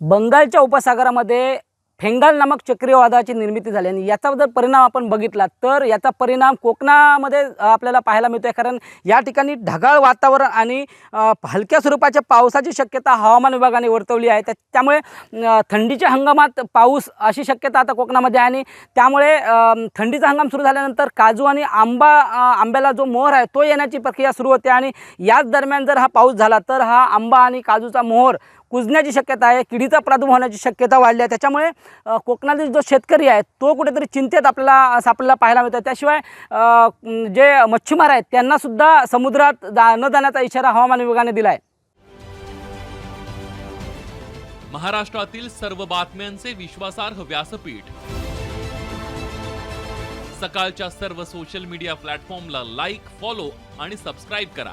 बंगालच्या उपसागरामध्ये फेंगाल नामक चक्रीवादळाची निर्मिती झाली आणि याचा जर परिणाम आपण बघितला तर याचा परिणाम कोकणामध्ये आपल्याला पाहायला मिळतो आहे कारण या ठिकाणी ढगाळ वातावरण आणि हलक्या स्वरूपाच्या पावसाची शक्यता हवामान विभागाने वर्तवली आहे. त्या त्यामुळे थंडीच्या हंगामात पाऊस अशी शक्यता आता कोकणामध्ये आहे आणि त्यामुळे थंडीचा हंगाम सुरू झाल्यानंतर काजू आणि आंबा आंब्याला जो मोहर आहे तो येण्याची प्रक्रिया सुरू होते आणि याच दरम्यान जर हा पाऊस झाला तर हा आंबा आणि काजूचा मोहर कुजण्याची शक्यता आहे किडीचा प्रादुर्भाव होण्याची शक्यता वाढली आहे. त्याच्यामुळे कोकणातील जो शेतकरी आहे तो कुठेतरी चिंतेत आपल्याला सापडला पाहायला मिळतो. त्याशिवाय जे मच्छीमार आहेत त्यांनासुद्धा समुद्रात जा न जाण्याचा इशारा हवामान विभागाने दिला आहे महाराष्ट्रातील सर्व बातम्यांचे विश्वासार्ह व्यासपीठ. सकाळच्या सर्व सोशल मीडिया प्लॅटफॉर्मला लाईक फॉलो आणि सबस्क्राईब करा.